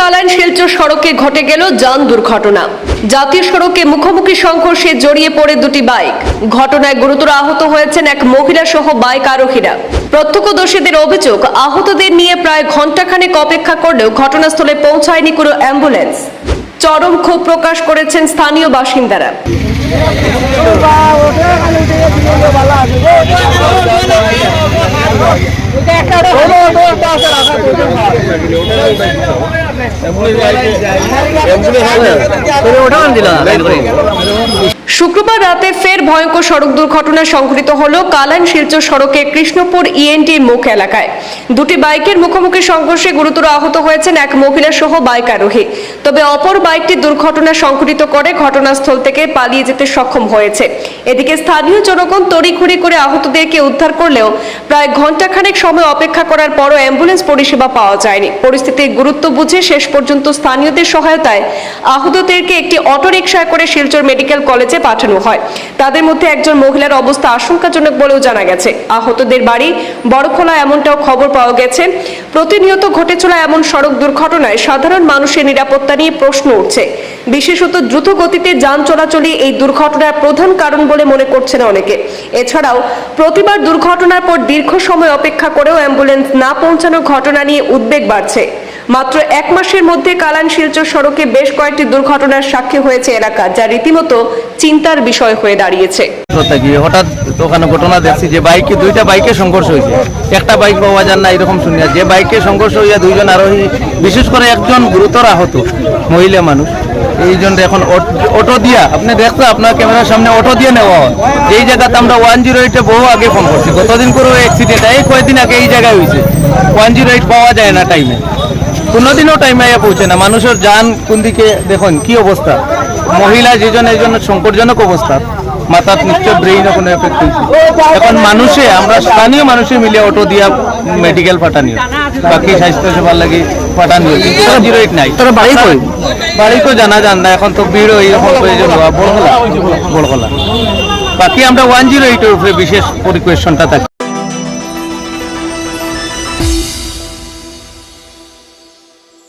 কালাইন শিলচর সড়কে ঘটে গেল যান দুর্ঘটনা। জাতীয় সড়কে মুখোমুখি সংঘর্ষে জড়িয়ে পড়ে দুটি বাইক। ঘটনায় গুরুতর আহত হয়েছেন এক মহিলা সহ বাইক আরোহীরা। প্রত্যক্ষদর্শীদের অভিযোগ, আহতদের নিয়ে প্রায় ঘণ্টাখানেক অপেক্ষা করলেও ঘটনাস্থলে পৌঁছায়নি কোনো অ্যাম্বুলেন্স। চরম ক্ষোভ প্রকাশ করেছেন স্থানীয় বাসিন্দারা। ওঠান দিলা শুক্রবার রাতে ফের ভয়ঙ্কর সড়ক দুর্ঘটনা সংঘটিত হল কালাইন শিলচর সড়কে কৃষ্ণপুর ইএনটির মুখ এলাকায়। দুটি বাইকের মুখোমুখি সংঘর্ষে গুরুতর আহত হয়েছেন এক মহিলা সহ বাইক আরোহী। তবে অপর বাইকটি দুর্ঘটনা সংঘটিত করে ঘটনাস্থল থেকে পালিয়ে যেতে সক্ষম হয়েছে। এদিকে স্থানীয় জনগণ তড়িঘড়ি করে আহতদেরকে উদ্ধার করলেও প্রায় ঘন্টাখানেক সময় অপেক্ষা করার পরও অ্যাম্বুলেন্স পরিষেবা পাওয়া যায়নি। পরিস্থিতির গুরুত্ব বুঝে শেষ পর্যন্ত স্থানীয়দের সহায়তায় আহতদেরকে একটি অটোরিকশায় করে শিলচর মেডিকেল কলেজে পাঠানো হয়। তাদের মধ্যে একজন মহিলার অবস্থা আশঙ্কাজনক বলেও জানা গেছে। আহতদের বাড়ি বড়খোলা এমনটাও খবর পাওয়া গেছে। প্রতিনিয়ত ঘটে চলা এমন সড়ক দুর্ঘটনায় সাধারণ মানুষের নিরাপত্তা নিয়ে প্রশ্ন উঠছে। বিশেষত দ্রুত গতিতে যান চলাচলই এই দুর্ঘটনার প্রধান কারণ বলে মনে করছেন অনেকে। এছাড়াও প্রতিবার দুর্ঘটনার পর দীর্ঘ সময় অপেক্ষা করেও অ্যাম্বুলেন্স না পৌঁছানোর ঘটনা নিয়ে উদ্বেগ বাড়ছে। মাত্র এক মাসের মধ্যে কালান শিলচর সড়কে বেশ কয়েকটি দুর্ঘটনার সাক্ষী হয়েছে এলাকা, যা রীতিমতো চিন্তার বিষয় হয়ে দাঁড়িয়েছে। হঠাৎ ওখানে ঘটনা দেখছি যে বাইকে, দুইটা বাইকে সংঘর্ষ হয়েছে। একটা বাইক পাওয়া যান না, এরকম শুনি যে বাইকে সংঘর্ষ হইয়া দুইজন আরোহী, বিশেষ করে একজন গুরুতর আহত মহিলা মানুষ। এই জন্য এখন অট- দিয়া, আপনি দেখতো আপনার ক্যামেরার সামনে অটো দিয়ে নেওয়া হয়। এই জায়গাতে আমরা ওয়ান জিরো এইটে বহু আগে ফোন করছি। কতদিন করে অ্যাক্সিডেন্ট এই কয়েকদিন আগে এই জায়গায় হয়েছে ওয়ান জিরো এইট পাওয়া যায় না টাইমে কোনোদিনও টাইমে আইয়া পৌঁছে না। মানুষের যান কোন দিকে দেখুন কি অবস্থা? মহিলা যেজন এই জন্য সংকটজনক অবস্থা। মাথার নিশ্চয় ব্রেইনে কোনো এফেক্ট হয়েছে। এখন মানুষে আমরা স্থানীয় মানুষে মিলে অটো দিয়া মেডিকেল পাঠানিও বাকি স্বাস্থ্য সেবার লাগি কিন্তু জিরো এইট নাই। তোরা বাড়ি কই? বাড়ি তো জানা যান না। এখন তো ভিড় এইরকম প্রয়োজন হওয়া বড়খোলা বড়খোলা বাকি আমরা ওয়ান জিরো এইটের উপরে বিশেষ পরিকোয়েশনটা থাকি।